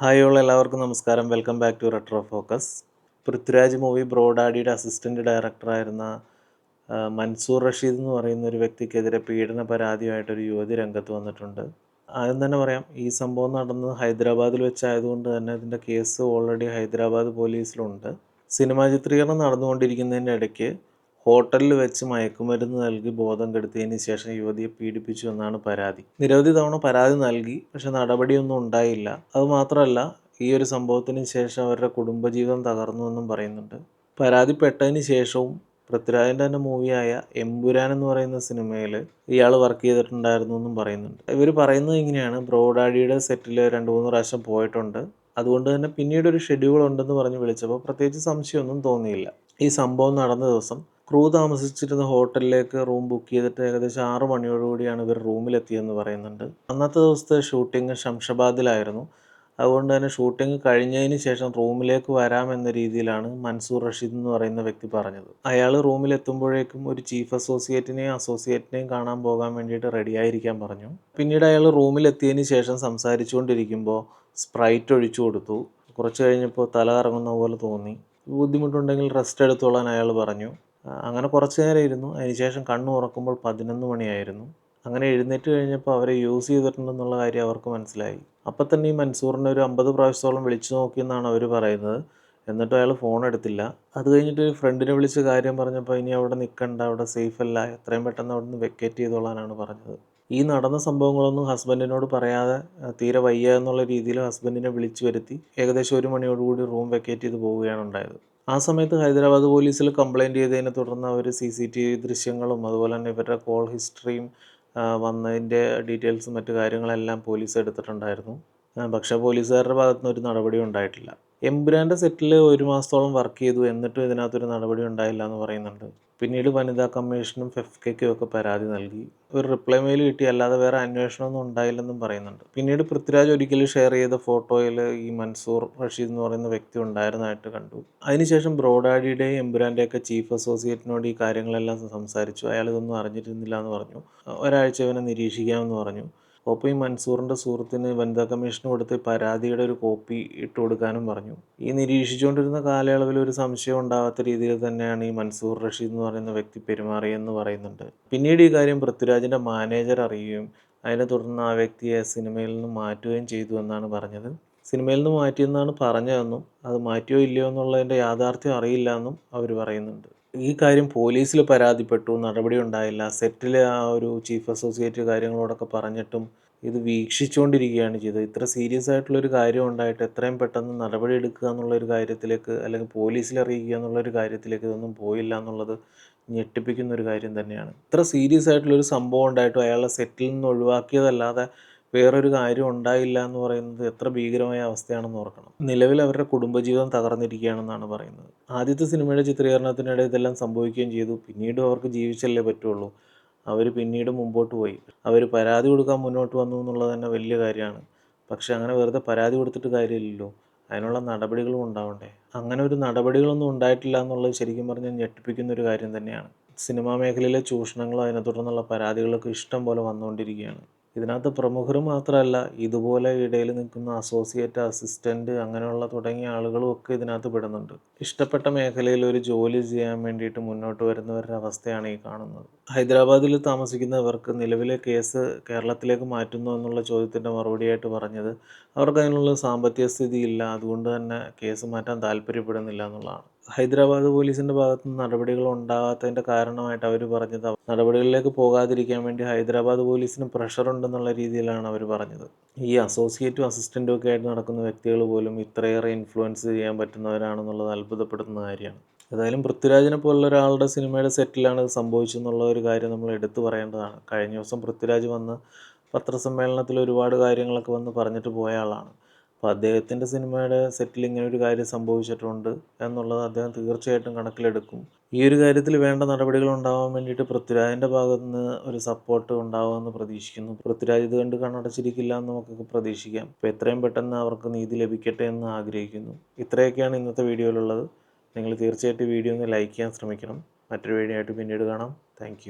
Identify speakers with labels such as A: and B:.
A: Hi all എല്ലാവർക്കും നമസ്കാരം. Welcome back to retro focus Prithviraj movie ബ്രോഡാഡിയുടെ assistant ഡയറക്ടറായിരുന്ന മൻസൂർ റഷീദ് എന്ന് പറയുന്ന ഒരു വ്യക്തിക്കെതിരെ പീഡന പരാതിയായിട്ടൊരു യുവതി രംഗത്ത് വന്നിട്ടുണ്ട്. ആദ്യം തന്നെ പറയാം ഈ സംഭവം നടന്നത് ഹൈദരാബാദിൽ വെച്ചായതുകൊണ്ട് തന്നെ ഇതിന്റെ കേസ് ഓൾറെഡി ഹൈദരാബാദ് പോലീസിലുണ്ട്. സിനിമാ ചിത്രീകരണം നടന്നുകൊണ്ടിരിക്കുന്നതിന്റെ ഇടയ്ക്ക് ഹോട്ടലിൽ വെച്ച് മയക്കുമരുന്ന് നൽകി ബോധം കെടുത്തിയതിന് ശേഷം യുവതിയെ പീഡിപ്പിച്ചു എന്നാണ് പരാതി. നിരവധി തവണ പരാതി നൽകി പക്ഷെ നടപടിയൊന്നും ഉണ്ടായില്ല. അതുമാത്രമല്ല ഈ ഒരു സംഭവത്തിന് ശേഷം അവരുടെ കുടുംബജീവിതം തകർന്നു എന്നും പറയുന്നുണ്ട്. പരാതിപ്പെട്ടതിന് ശേഷവും പൃഥ്വിരാജിന്റെ തന്നെ മൂവിയായ എമ്പുരാൻ എന്ന് പറയുന്ന സിനിമയിൽ ഇയാൾ വർക്ക് ചെയ്തിട്ടുണ്ടായിരുന്നു എന്നും പറയുന്നുണ്ട്. ഇവർ പറയുന്നത് ഇങ്ങനെയാണ് ബ്രോഡാഡിയുടെ സെറ്റിൽ രണ്ട് മൂന്ന് പ്രാവശ്യം പോയിട്ടുണ്ട്. അതുകൊണ്ട് തന്നെ പിന്നീട് ഒരു ഷെഡ്യൂൾ ഉണ്ടെന്ന് പറഞ്ഞ് വിളിച്ചപ്പോൾ പ്രത്യേകിച്ച് സംശയമൊന്നും തോന്നിയില്ല. ഈ സംഭവം നടന്ന ദിവസം ക്രൂ താമസിച്ചിരുന്ന ഹോട്ടലിലേക്ക് റൂം ബുക്ക് ചെയ്തിട്ട് ഏകദേശം ആറ് മണിയോടുകൂടിയാണ് ഇവർ റൂമിലെത്തിയെന്ന് പറയുന്നുണ്ട്. അന്നത്തെ ദിവസത്തെ ഷൂട്ടിംഗ് ശംഷാബാദിലായിരുന്നു. അതുകൊണ്ട് തന്നെ ഷൂട്ടിംഗ് കഴിഞ്ഞതിന് ശേഷം റൂമിലേക്ക് വരാമെന്ന രീതിയിലാണ് മൻസൂർ റഷീദ് എന്ന് പറയുന്ന വ്യക്തി പറഞ്ഞത്. അയാൾ റൂമിലെത്തുമ്പോഴേക്കും ഒരു ചീഫ് അസോസിയേറ്റിനെയും അസോസിയേറ്റിനെയും കാണാൻ പോകാൻ വേണ്ടിയിട്ട് റെഡിയായിരിക്കാൻ പറഞ്ഞു. പിന്നീട് അയാൾ റൂമിലെത്തിയതിന് ശേഷം സംസാരിച്ചുകൊണ്ടിരിക്കുമ്പോൾ സ്പ്രൈറ്റ് ഒഴിച്ചു കൊടുത്തു. കുറച്ച് കഴിഞ്ഞപ്പോൾ തല കറങ്ങുന്ന പോലെ തോന്നി. ബുദ്ധിമുട്ടുണ്ടെങ്കിൽ റെസ്റ്റ് എടുത്തോളാൻ അയാൾ പറഞ്ഞു. അങ്ങനെ കുറച്ച് നേരം ഇരുന്നു. അതിനുശേഷം കണ്ണു ഉറക്കുമ്പോൾ പതിനൊന്ന് മണിയായിരുന്നു. അങ്ങനെ എഴുന്നേറ്റ് കഴിഞ്ഞപ്പോൾ അവരെ യൂസ് ചെയ്തിട്ടുണ്ടെന്നുള്ള കാര്യം അവർക്ക് മനസ്സിലായി. അപ്പം തന്നെ ഈ മൻസൂറിനെ ഒരു അമ്പത് പ്രാവശ്യത്തോളം വിളിച്ചു നോക്കിയെന്നാണ് അവർ പറയുന്നത്. എന്നിട്ടും അയാൾ ഫോൺ എടുത്തില്ല. അത് കഴിഞ്ഞിട്ട് ഫ്രണ്ടിനെ വിളിച്ച് കാര്യം പറഞ്ഞപ്പോൾ ഇനി അവിടെ നിൽക്കണ്ട അവിടെ സേഫ് അല്ല എത്രയും പെട്ടെന്ന് അവിടെ നിന്ന് വെക്കേറ്റ് ചെയ്തോളാനാണ് പറഞ്ഞത്. ഈ നടന്ന സംഭവങ്ങളൊന്നും ഹസ്ബൻഡിനോട് പറയാതെ തീരെ വയ്യ എന്നുള്ള രീതിയിൽ ഹസ്ബൻഡിനെ വിളിച്ചു വരുത്തി. ഏകദേശം ഒരു മണിയോടുകൂടി റൂം വെക്കേറ്റ് ചെയ്ത് പോവുകയാണ് ഉണ്ടായത്. ആ സമയത്ത് ഹൈദരാബാദ് പോലീസിൽ കംപ്ലൈന്റ് ചെയ്തതിനെ തുടർന്ന് അവർ സി സി ടി വി ദൃശ്യങ്ങളും അതുപോലെ തന്നെ ഇവരുടെ കോൾ ഹിസ്റ്ററിയും വന്നതിന്റെ ഡീറ്റെയിൽസും മറ്റു കാര്യങ്ങളെല്ലാം പോലീസ് എടുത്തിട്ടുണ്ടായിരുന്നു. പക്ഷേ പോലീസുകാരുടെ ഭാഗത്തു നിന്ന് ഒരു നടപടിയും ഉണ്ടായിട്ടില്ല. എംബ്രാന്റെ സെറ്റിൽ ഒരു മാസത്തോളം വർക്ക് ചെയ്തു എന്നിട്ടും ഇതിനകത്തൊരു നടപടി ഉണ്ടായില്ല എന്ന് പറയുന്നുണ്ട്. പിന്നീട് വനിതാ കമ്മീഷനും ഫെഫ്കയ്ക്കും ഒക്കെ പരാതി നൽകി. ഒരു റിപ്ലൈ മെയിൽ കിട്ടി അല്ലാതെ വേറെ അന്വേഷണമൊന്നും ഉണ്ടായില്ലെന്നും പറയുന്നുണ്ട്. പിന്നീട് പൃഥ്വിരാജ് ഒരിക്കൽ ഷെയർ ചെയ്ത ഫോട്ടോയിൽ ഈ മൻസൂർ റഷീദ് എന്ന് പറയുന്ന വ്യക്തി ഉണ്ടായിരുന്നതായിട്ട് കണ്ടു. അതിനുശേഷം ബ്രോഡാഡിയുടെയും എമ്പുരാന്റെയൊക്കെ ചീഫ് അസോസിയേറ്റിനോട് ഈ കാര്യങ്ങളെല്ലാം സംസാരിച്ചു. അയാൾ ഇതൊന്നും അറിഞ്ഞിരുന്നില്ല എന്ന് പറഞ്ഞു. ഒരാഴ്ച ഇവനെ നിരീക്ഷിക്കാമെന്ന് പറഞ്ഞു. അപ്പോൾ ഈ മൻസൂറിന്റെ സുഹൃത്തിന് വനിതാ കമ്മീഷന് കൊടുത്ത് പരാതിയുടെ ഒരു കോപ്പി ഇട്ട് കൊടുക്കാനും പറഞ്ഞു. ഈ നിരീക്ഷിച്ചുകൊണ്ടിരുന്ന കാലയളവിൽ ഒരു സംശയം ഉണ്ടാവാത്ത രീതിയിൽ തന്നെയാണ് ഈ മൻസൂർ റഷീദ് എന്ന് പറയുന്ന വ്യക്തി പെരുമാറിയെന്ന് പറയുന്നുണ്ട്. പിന്നീട് ഈ കാര്യം പൃഥ്വിരാജിന്റെ മാനേജർ അറിയുകയും അതിനെ തുടർന്ന് ആ വ്യക്തിയെ സിനിമയിൽ നിന്ന് മാറ്റുകയും ചെയ്തു എന്നാണ് പറഞ്ഞത്. സിനിമയിൽ നിന്ന് മാറ്റിയെന്നാണ് പറഞ്ഞതെന്നും അത് മാറ്റിയോ ഇല്ലയോ എന്നുള്ളതിന്റെ യാഥാർത്ഥ്യം അറിയില്ല എന്നും അവർ പറയുന്നുണ്ട്. ഈ കാര്യം പോലീസിൽ പരാതിപ്പെട്ടു നടപടി ഉണ്ടായില്ല സെറ്റിൽ ആ ഒരു ചീഫ് അസോസിയേറ്റ് കാര്യങ്ങളോടൊക്കെ പറഞ്ഞിട്ടും ഇത് വീക്ഷിച്ചുകൊണ്ടിരിക്കുകയാണ് ചെയ്തത്. ഇത്ര സീരിയസ് ആയിട്ടുള്ളൊരു കാര്യം ഉണ്ടായിട്ട് എത്രയും പെട്ടെന്ന് നടപടി എടുക്കുക എന്നുള്ളൊരു കാര്യത്തിലേക്ക് അല്ലെങ്കിൽ പോലീസിൽ അറിയിക്കുക എന്നുള്ളൊരു കാര്യത്തിലേക്ക് ഇതൊന്നും പോയില്ല എന്നുള്ളത് ഞെട്ടിപ്പിക്കുന്ന ഒരു കാര്യം തന്നെയാണ്. ഇത്ര സീരിയസ് ആയിട്ടുള്ളൊരു സംഭവം ഉണ്ടായിട്ടും അയാളെ സെറ്റിൽ നിന്ന് ഒഴിവാക്കിയതല്ലാതെ വേറൊരു കാര്യം ഉണ്ടായില്ല എന്ന് പറയുന്നത് എത്ര ഭീകരമായ അവസ്ഥയാണെന്ന് ഓർക്കണം. നിലവിൽ അവരുടെ കുടുംബജീവിതം തകർന്നിരിക്കുകയാണെന്നാണ് പറയുന്നത്. ആദ്യത്തെ സിനിമയുടെ ചിത്രീകരണത്തിനിടെ ഇതെല്ലാം സംഭവിക്കുകയും ചെയ്തു. പിന്നീട് അവർക്ക് ജീവിച്ചല്ലേ പറ്റുള്ളൂ. അവർ പിന്നീട് മുമ്പോട്ട് പോയി. അവർ പരാതി കൊടുക്കാൻ മുന്നോട്ട് വന്നു എന്നുള്ളത് തന്നെ വലിയ കാര്യമാണ്. പക്ഷേ അങ്ങനെ വെറുതെ പരാതി കൊടുത്തിട്ട് കാര്യമില്ലല്ലോ. അതിനുള്ള നടപടികളും ഉണ്ടാവണ്ടേ? അങ്ങനെ ഒരു നടപടികളൊന്നും ഉണ്ടായിട്ടില്ല എന്നുള്ളത് ശരിക്കും പറഞ്ഞാൽ ഞെട്ടിപ്പിക്കുന്ന ഒരു കാര്യം തന്നെയാണ്. സിനിമാ മേഖലയിലെ ചൂഷണങ്ങളും അതിനെ തുടർന്നുള്ള പരാതികളൊക്കെ ഇഷ്ടം പോലെ വന്നുകൊണ്ടിരിക്കുകയാണ്. ഇതിനകത്ത് പ്രമുഖർ മാത്രമല്ല ഇതുപോലെ ഇടയിൽ നിൽക്കുന്ന അസോസിയേറ്റ് അസിസ്റ്റന്റ് അങ്ങനെയുള്ള തുടങ്ങിയ ആളുകളും ഒക്കെ ഇതിനകത്ത് പെടുന്നുണ്ട്. ഇഷ്ടപ്പെട്ട മേഖലയിൽ ഒരു ജോലി ചെയ്യാൻ വേണ്ടിയിട്ട് മുന്നോട്ട് വരുന്നവരുടെ അവസ്ഥയാണ് ഈ കാണുന്നത്. ഹൈദരാബാദിൽ താമസിക്കുന്നവർക്ക് നിലവിലെ കേസ് കേരളത്തിലേക്ക് മാറ്റുന്നു എന്നുള്ള ചോദ്യത്തിന്റെ മറുപടിയായിട്ട് പറഞ്ഞത് അവർക്ക് അതിനുള്ള സാമ്പത്തിക സ്ഥിതി ഇല്ല അതുകൊണ്ട് തന്നെ കേസ് മാറ്റാൻ താല്പര്യപ്പെടുന്നില്ല എന്നുള്ളതാണ്. ഹൈദരാബാദ് പോലീസിന്റെ ഭാഗത്ത് നിന്ന് നടപടികൾ ഉണ്ടാകാത്തതിന്റെ കാരണമായിട്ട് അവർ പറഞ്ഞത് നടപടികളിലേക്ക് പോകാതിരിക്കാൻ വേണ്ടി ഹൈദരാബാദ് പോലീസിന് പ്രഷർ ഉണ്ടെന്നുള്ള രീതിയിലാണ് അവർ പറഞ്ഞത്. ഈ അസോസിയേറ്റും അസിസ്റ്റന്റും ഒക്കെ ആയിട്ട് നടക്കുന്ന വ്യക്തികൾ പോലും ഇത്രയേറെ ഇൻഫ്ലുവൻസ് ചെയ്യാൻ പറ്റുന്നവരാണെന്നുള്ളത് അത്ഭുതപ്പെടുത്തുന്ന കാര്യമാണ്. ഏതായാലും പൃഥ്വിരാജിനെ പോലുള്ള ഒരാളുടെ സിനിമയുടെ സെറ്റിലാണ് ഇത് സംഭവിച്ചെന്നുള്ള ഒരു കാര്യം നമ്മൾ എടുത്തു പറയേണ്ടതാണ്. കഴിഞ്ഞ ദിവസം പൃഥ്വിരാജ് വന്ന് പത്രസമ്മേളനത്തിൽ ഒരുപാട് കാര്യങ്ങളൊക്കെ വന്ന് പറഞ്ഞിട്ട് പോയ ആളാണ്. അപ്പോൾ അദ്ദേഹത്തിന്റെ സിനിമയുടെ സെറ്റിൽ ഇങ്ങനെ ഒരു കാര്യം സംഭവിച്ചിട്ടുണ്ട് എന്നുള്ളത് അദ്ദേഹം തീർച്ചയായിട്ടും കണക്കിലെടുക്കും. ഈ ഒരു കാര്യത്തിൽ വേണ്ട നടപടികൾ ഉണ്ടാവാൻ വേണ്ടിയിട്ട് പൃഥ്വിരാജിന്റെ ഭാഗത്ത് നിന്ന് ഒരു സപ്പോർട്ട് ഉണ്ടാവുമെന്ന് പ്രതീക്ഷിക്കുന്നു. പൃഥ്വിരാജ് ഇത് കണ്ട് കണ്ണടച്ചിരിക്കില്ല എന്ന് നമുക്കൊക്കെ പ്രതീക്ഷിക്കാം. അപ്പോൾ എത്രയും പെട്ടെന്ന് അവർക്ക് നീതി ലഭിക്കട്ടെ എന്ന് ആഗ്രഹിക്കുന്നു. ഇത്രയൊക്കെയാണ് ഇന്നത്തെ വീഡിയോയിലുള്ളത്. നിങ്ങൾ തീർച്ചയായിട്ടും വീഡിയോ ഒന്ന് ലൈക്ക് ചെയ്യാൻ ശ്രമിക്കണം. മറ്റൊരു വീഡിയോ ആയിട്ട് പിന്നീട് കാണാം. താങ്ക്